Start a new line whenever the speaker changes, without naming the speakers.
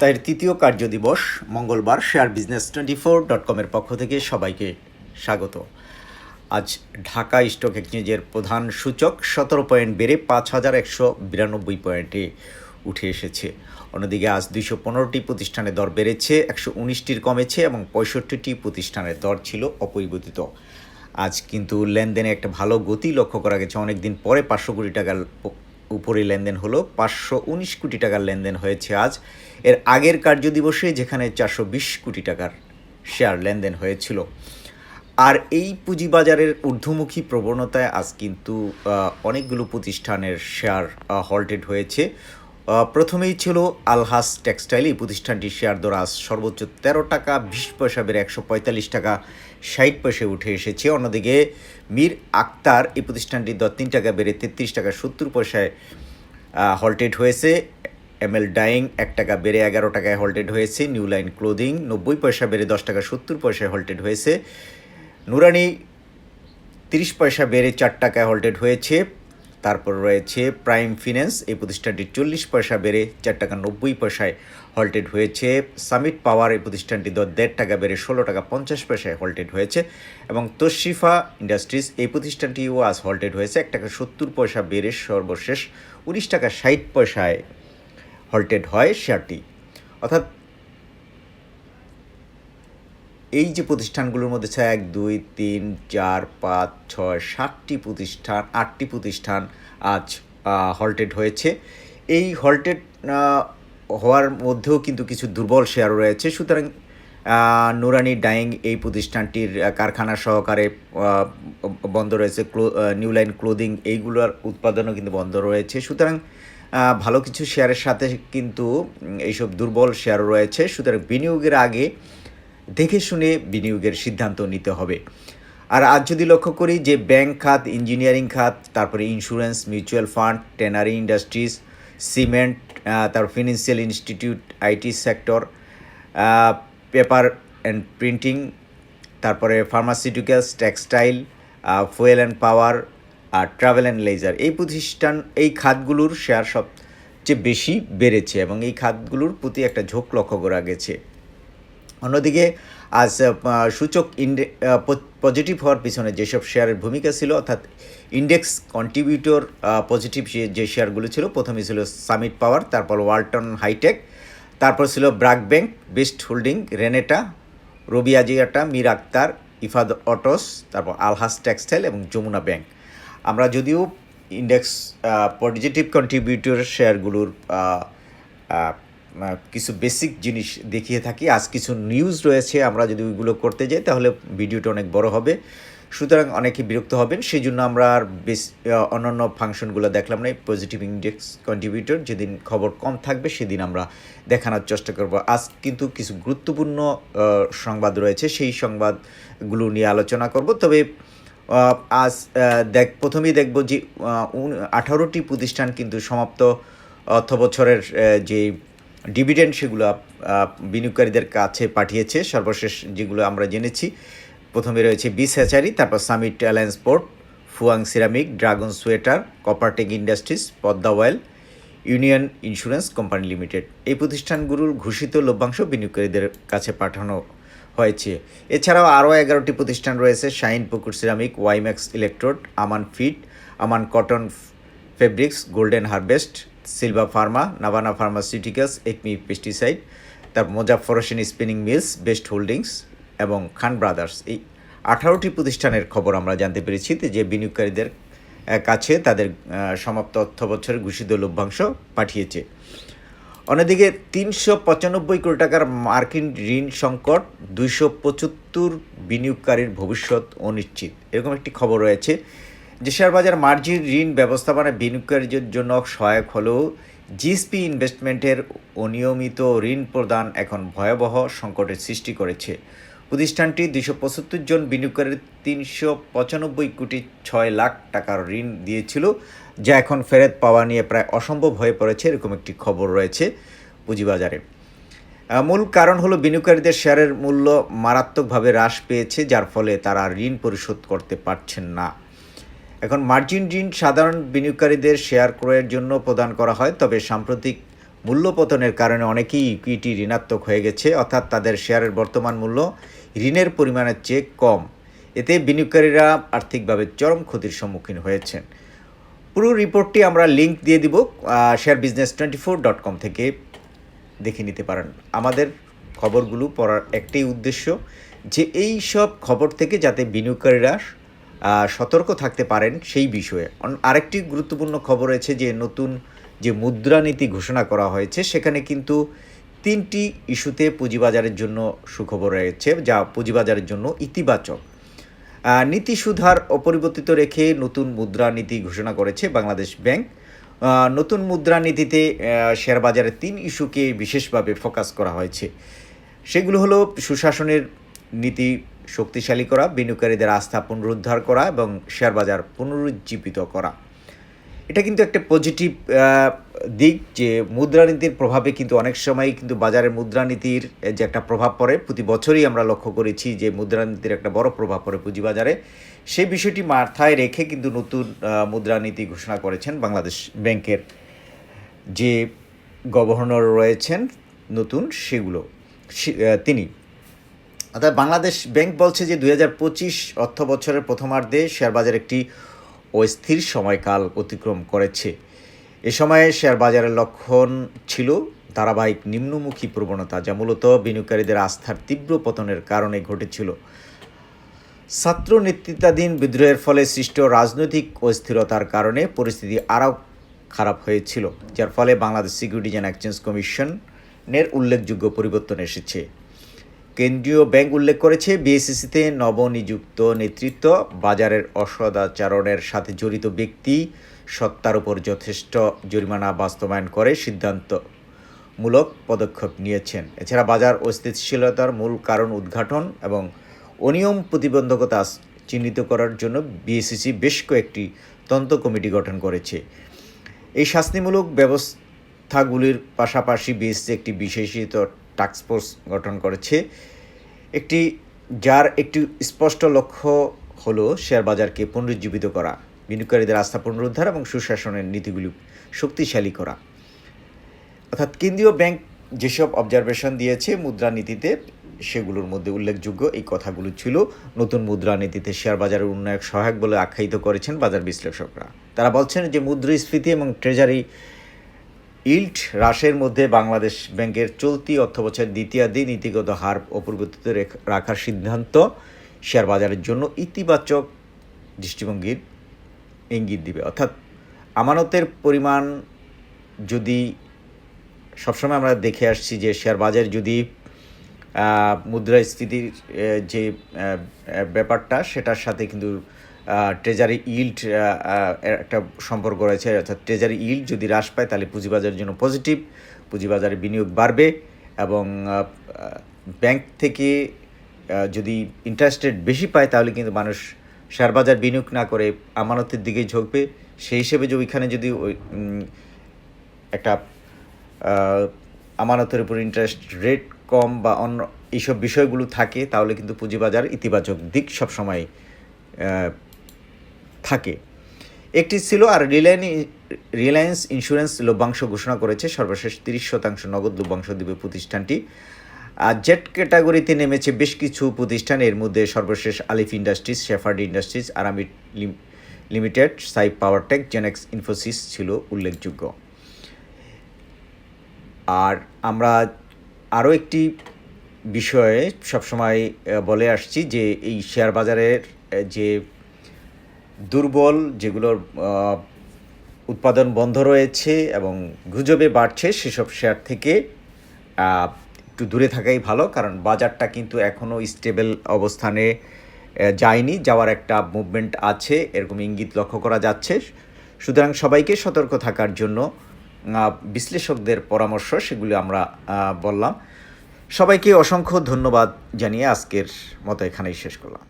সপ্তাহের তৃতীয় কার্য দিবস, মঙ্গলবার share business twenty four dot কমের পক্ষ থেকে সবাইকে স্বাগত। আজ ঢাকা স্টক এক্সচেঞ্জের প্রধান সূচক সতেরো পয়েন্ট বেড়ে পাঁচ হাজার একশো বিরানব্বই পয়েন্টে উঠে এসেছে। অন্যদিকে আজ দুইশো পনেরোটি প্রতিষ্ঠানের দর বেড়েছে, একশো উনিশটির কমেছে এবং পঁয়ষট্টিটি প্রতিষ্ঠানের দর ছিল অপরিবর্তিত। আজ কিন্তু লেনদেনে একটা ভালো গতি লক্ষ্য করা গেছে। অনেক দিন পরে পাঁচশো কোটি টাকার উপরে লেনদেন হলো পাঁচশো উনিশ কোটি টাকার লেনদেন হয়েছে আজ। এর আগের কার্যদিবসে যেখানে চারশো বিশ কোটি টাকার শেয়ার লেনদেন হয়েছিল। আর এই পুঁজিবাজারের ঊর্ধ্বমুখী প্রবণতায় আজ কিন্তু অনেকগুলো প্রতিষ্ঠানের শেয়ার হল্টেড হয়েছে। প্রথমেই ছিল আলহাস টেক্সটাইল। এই প্রতিষ্ঠানটির শেয়ার দর আজ সর্বোচ্চ তেরো টাকা, বিশ পয়সা বেড়ে একশো পঁয়তাল্লিশ টাকা, ষাট পয়সায় উঠে এসেছে। অন্যদিকে মীর আক্তার এই প্রতিষ্ঠানটির দর তিন টাকা বেড়ে তেত্রিশ টাকা, সত্তর পয়সায় হল্টেড হয়েছে। এম এল ডাইং এক টাকা বেড়ে এগারো টাকায় হল্টেড হয়েছে। নিউ লাইন ক্লোদিং নব্বই পয়সা বেড়ে দশ টাকা, সত্তর পয়সায় হল্টেড হয়েছে। নুরানি তিরিশ পয়সা বেড়ে চার টাকায় হল্টেড হয়েছে। তারপর রয়েছে প্রাইম ফিন্যান্স। এই প্রতিষ্ঠানটি চল্লিশ পয়সা বেড়ে চার টাকা নব্বই পয়সায় হল্টেড হয়েছে। সামিট পাওয়ার এই প্রতিষ্ঠানটি দেড় টাকা বেড়ে ষোলো টাকা পঞ্চাশ পয়সায় হল্টেড হয়েছে। এবং তশরিফা ইন্ডাস্ট্রিজ এই প্রতিষ্ঠানটিও আজ হল্টেড হয়েছে। এক টাকা সত্তর পয়সা বেড়ে সর্বশেষ উনিশ টাকা ষাট পয়সায় হল্টেড হয় শেয়ারটি। অর্থাৎ এই যে প্রতিষ্ঠানগুলোর মধ্যে আছে এক, দুই, তিন, চার, পাঁচ, ছয়, সাতটি প্রতিষ্ঠান, আটটি প্রতিষ্ঠান আজ হল্টেড হয়েছে। এই হল্টেড হওয়ার মধ্যেও কিন্তু কিছু দুর্বল শেয়ার রয়েছে। সুতরাং নুরানি ডাইং এই প্রতিষ্ঠানটির কারখানা সহকারে বন্ধ রয়েছে। নিউ লাইন ক্লোদিং এইগুলোর উৎপাদনও কিন্তু বন্ধ রয়েছে। সুতরাং ভালো কিছু শেয়ারের সাথে কিন্তু এইসব দুর্বল শেয়ারও রয়েছে। সুতরাং বিনিয়োগের আগে দেখে শুনে বিনিয়োগের সিদ্ধান্ত নিতে হবে। আর আজ যদি লক্ষ্য করি যে ব্যাংক খাত, ইঞ্জিনিয়ারিং খাত, তারপরে insurance, mutual fund, tannery industries, cement তারপর financial institute, IT sector paper and printing, তারপরে pharmaceuticals, textile fuel and power, R travel and leisure এই প্রতিষ্ঠান, এই খাতগুলোর শেয়ার সবচেয়ে বেশি বেড়েছে এবং এই খাতগুলোর প্রতি একটা ঝোঁক লক্ষ্য করা গেছে। অন্যদিকে, আজ সূচক ইন্ডে পজিটিভ হওয়ার পিছনে যেসব শেয়ারের ভূমিকা ছিল, অর্থাৎ ইন্ডেক্স কন্ট্রিবিউটর পজিটিভ যে শেয়ারগুলো ছিল, প্রথমে ছিল সামিট পাওয়ার তারপর ওয়ালটন হাইটেক তারপর ছিল BRAC Bank Best Holding Renata Robi Axiata Mir Akhtar Ifad Autos তারপর আলহাস টেক্সটাইল এবং যমুনা ব্যাংক আমরা যদিও ইন্ডেক্স পজিটিভ কন্ট্রিবিউটর শেয়ারগুলোর কিছু বেসিক জিনিস দেখিয়ে থাকি। আজ কিছু নিউজ রয়েছে, আমরা যদি ওইগুলো করতে যাই, তাহলে ভিডিওটা অনেক বড় হবে। সুতরাং অনেকে বিরক্ত হবেন সেই জন্য আমরা আর বেশ অন্যান্য ফাংশনগুলো দেখলাম না। পজিটিভ ইন্ডেক্স কন্ট্রিবিউটর যেদিন খবর কম থাকবে, সেদিন আমরা দেখানোর চেষ্টা করব। আজ কিন্তু কিছু গুরুত্বপূর্ণ সংবাদ রয়েছে, সেই সংবাদগুলো নিয়ে আলোচনা করব। তবে আজ দেখ, প্রথমেই দেখব যে আঠারোটি প্রতিষ্ঠান কিন্তু সমাপ্ত অর্থ বছরের যে ডিভিডেন্ড সেগুলো বিনিয়োগকারীদের কাছে পাঠিয়েছে। সর্বশেষ যেগুলো আমরা জেনেছি, প্রথমে রয়েছে বিস হ্যাচারি তারপর Summit Alliance Port, Fuwang Ceramic, Dragon Sweater Coppertech Industries, Padma Oil Union Insurance Company Limited. এই প্রতিষ্ঠানগুলোর ঘোষিত লভ্যাংশ বিনিয়োগকারীদের কাছে পাঠানো হয়েছে। এছাড়াও আরও এগারোটি প্রতিষ্ঠান রয়েছে, Shinepukur Ceramic Wimax Electrode, Aman Feed, Aman Cotton Fabrics, Golden Harvest Silva Pharma Navana Pharmaceuticals Acme Pesticide তার Mozaffar Hossain Spinning Mills Best Holdings এবং খান ব্রাদার্স এই আঠারোটি প্রতিষ্ঠানের খবর আমরা জানতে পেরেছি যে বিনিয়োগকারীদের কাছে তাদের সমাপ্ত অর্থ বছরের ঘোষিত লভ্যাংশ পাঠিয়েছে। অন্যদিকে তিনশো পঁচানব্বই কোটি টাকার মার্কিন ঋণ সংকট, দুইশো পঁচাত্তর বিনিয়োগকারীর ভবিষ্যৎ অনিশ্চিত। এরকম একটি খবর রয়েছে যে শেয়ার বাজার মার্জিন, ঋণ ব্যবস্থাপনা বিনিয়োগকারীদের জন্য সহায়ক হলেও জিএসপি ইনভেস্টমেন্টের অনিয়মিত ঋণ প্রদান এখন ভয়াবহ সংকটের সৃষ্টি করেছে। প্রতিষ্ঠানটি দুশো পঁচাত্তর জন বিনিয়োগকারীর তিনশো পঁচানব্বই কোটি ছয় লাখ টাকার ঋণ দিয়েছিল, যা এখন ফেরত পাওয়া নিয়ে প্রায় অসম্ভব হয়ে পড়েছে এরকম একটি খবর রয়েছে পুঁজিবাজারে। মূল কারণ হলো বিনিয়োগকারীদের শেয়ারের মূল্য মারাত্মকভাবে হ্রাস পেয়েছে, যার ফলে তারা ঋণ পরিশোধ করতে পারছেন না। এখন মার্জিন ঋণ সাধারণ বিনিয়োগকারীদের শেয়ার ক্রয়ের জন্য প্রদান করা হয়, তবে সাম্প্রতিক মূল্যপতনের কারণে অনেকেই ইকুইটি ঋণাত্মক হয়ে গেছে, অর্থাৎ তাদের শেয়ারের বর্তমান মূল্য ঋণের পরিমাণের চেয়ে কম। এতে বিনিয়োগকারীরা আর্থিকভাবে চরম ক্ষতির সম্মুখীন হয়েছেন। পুরো রিপোর্টটি আমরা লিঙ্ক দিয়ে দিব share business twenty four dot com থেকে দেখে নিতে পারেন। আমাদের খবরগুলো পড়ার একটাই উদ্দেশ্য যে এই সব খবর থেকে যাতে বিনিয়োগকারীরা সতর্ক থাকতে পারেন সেই বিষয়ে। আরেকটি গুরুত্বপূর্ণ খবর রয়েছে যে নতুন যে মুদ্রানীতি ঘোষণা করা হয়েছে সেখানে কিন্তু তিনটি ইস্যুতে পুঁজিবাজারের জন্য সুখবর রয়েছে যা পুঁজিবাজারের জন্য ইতিবাচক। নীতি সুধার অপরিবর্তিত রেখে নতুন মুদ্রানীতি ঘোষণা করেছে বাংলাদেশ ব্যাংক। নতুন মুদ্রানীতিতে আহ, শেয়ার বাজারের তিন ইস্যুকে বিশেষভাবে ফোকাস করা হয়েছে। সেগুলো হলো সুশাসনের নীতি শক্তিশালী করা, বিনিয়োগকারীদের আস্থা পুনরুদ্ধার করা এবং শেয়ার বাজার পুনরুজ্জীবিত করা। এটা কিন্তু একটা পজিটিভ দিক যে মুদ্রানীতির প্রভাবে কিন্তু অনেক সময় কিন্তু বাজারে মুদ্রানীতির যে একটা প্রভাব পড়ে। প্রতি বছরই আমরা লক্ষ্য করেছি যে মুদ্রানীতির একটা বড় প্রভাব পড়ে পুঁজিবাজারে। সেই বিষয়টি মাথায় রেখে কিন্তু নতুন মুদ্রানীতি ঘোষণা করেছেন বাংলাদেশ ব্যাংকের যে গভর্নর রয়েছেন নতুন, সেগুলো তিনি। অর্থাৎ বাংলাদেশ ব্যাংক বলছে যে দুই হাজার পঁচিশ অর্থ বছরের প্রথমার্ধে শেয়ার বাজার একটি অস্থির সময়কাল অতিক্রম করেছে। এ সময়ে শেয়ার বাজারের লক্ষণ ছিল ধারাবাহিক নিম্নমুখী প্রবণতা, যা মূলত বিনিয়োগকারীদের আস্থার তীব্র পতনের কারণে ঘটেছিল। ছাত্র নেতৃত্বাধীন বিদ্রোহের ফলে সৃষ্ট রাজনৈতিক অস্থিরতার কারণে পরিস্থিতি আরও খারাপ হয়েছিল, যার ফলে বাংলাদেশ সিকিউরিটিজ অ্যান্ড এক্সচেঞ্জ কমিশনের উল্লেখযোগ্য পরিবর্তন এসেছে। কেন্দ্রীয় ব্যাংক উল্লেখ করেছে বিএসসিসিতে নবনিযুক্ত নেতৃত্ব বাজারের অসদাচরণের সাথে জড়িত ব্যক্তি সত্তার উপর যথেষ্ট জরিমানা বাস্তবায়ন করে সিদ্ধান্তমূলক পদক্ষেপ নিয়েছেন। এছাড়া বাজার অস্থিতিশীলতার মূল কারণ উদ্ঘাটন এবং অনিয়ম প্রতিবন্ধকতা চিহ্নিত করার জন্য বিএসসিসি বেশ কয়েকটি তন্ত্র কমিটি গঠন করেছে। এই শাস্তিমূলক ব্যবস্থাগুলির পাশাপাশি বিএসসি একটি বিশেষিত টাস্কফোর্স গঠন করেছে। একটি, যার একটি স্পষ্ট লক্ষ্য হলো শেয়ার বাজারকে পুনরুজ্জীবিত করা, বিনিয়োগকারীদের আস্থা পুনরুদ্ধার এবং সুশাসনের নীতিগুলি শক্তিশালী করা। অর্থাৎ কেন্দ্রীয় ব্যাংক যেসব অবজারভেশন দিয়েছে মুদ্রানীতিতে সেগুলোর মধ্যে উল্লেখযোগ্য এই কথাগুলো ছিল, নতুন মুদ্রানীতিতে শেয়ার বাজারের উন্নয়ক সহায়ক বলে আখ্যায়িত করেছেন বাজার বিশ্লেষকরা। তারা বলছেন যে মুদ্রাস্ফীতি এবং ট্রেজারি ইল্ট হ্রাসের মধ্যে বাংলাদেশ ব্যাংকের চলতি অর্থবছরের দ্বিতীয়ার্ধে নীতিগত হার অপরিবর্তিত রেখ- রাখার সিদ্ধান্ত শেয়ার বাজারের জন্য ইতিবাচক দৃষ্টিভঙ্গির ইঙ্গিত দিবে। অর্থাৎ আমানতের পরিমাণ যদি সবসময় আমরা দেখে আসছি যে শেয়ার বাজার যদি মুদ্রাস্ফীতির যে ব্যাপারটা, সেটার সাথে কিন্তু ট্রেজারি ইল্ড একটা সম্পর্ক রয়েছে, অর্থাৎ ট্রেজারি ইল্ড যদি হ্রাস পায়, তাহলে পুঁজিবাজারের জন্য পজিটিভ পুঁজিবাজারে বিনিয়োগ বাড়বে এবং ব্যাংক থেকে যদি ইন্টারেস্ট রেট বেশি পায়, তাহলে কিন্তু মানুষ শেয়ার বাজার বিনিয়োগ না করে আমানতের দিকেই ঝুঁকবে। সেই হিসেবে যে ওইখানে যদি ওই একটা আমানতের উপর ইন্টারেস্ট রেট কম বা অন্য এইসব বিষয়গুলো থাকে, তাহলে কিন্তু পুঁজিবাজার ইতিবাচক দিক সবসময় থাকে। একটি ছিল আর রিলায়েন্স রিলায়েন্স ইন্স্যুরেন্স লভ্যাংশ ঘোষণা করেছে সর্বশেষ তিরিশ শতাংশ নগদ লভ্যাংশ দিবে প্রতিষ্ঠানটি। আর জেট ক্যাটাগরিতে নেমেছে বেশ কিছু প্রতিষ্ঠান, এর মধ্যে সর্বশেষ Alif industries, Shepherd industries Aramit limited, Sai powertech Genex Infosys ছিল উল্লেখযোগ্য। আর আমরা আরও একটি বিষয়ে সবসময় বলে আসছি যে এই শেয়ার বাজারের যে দুর্বল, যেগুলোর উৎপাদন বন্ধ রয়েছে এবং গুজবে বাড়ছে, সেসব শেয়ার থেকে একটু দূরে থাকাই ভালো, কারণ বাজারটা কিন্তু এখনও স্টেবল অবস্থানে যায়নি, যাওয়ার একটা মুভমেন্ট আছে, এরকম ইঙ্গিত লক্ষ্য করা যাচ্ছে। সুতরাং সবাইকে সতর্ক থাকার জন্য বিশ্লেষকদের পরামর্শ, সেগুলি আমরা বললাম। সবাইকে অসংখ্য ধন্যবাদ জানিয়ে আজকের মতো এখানেই শেষ করলাম।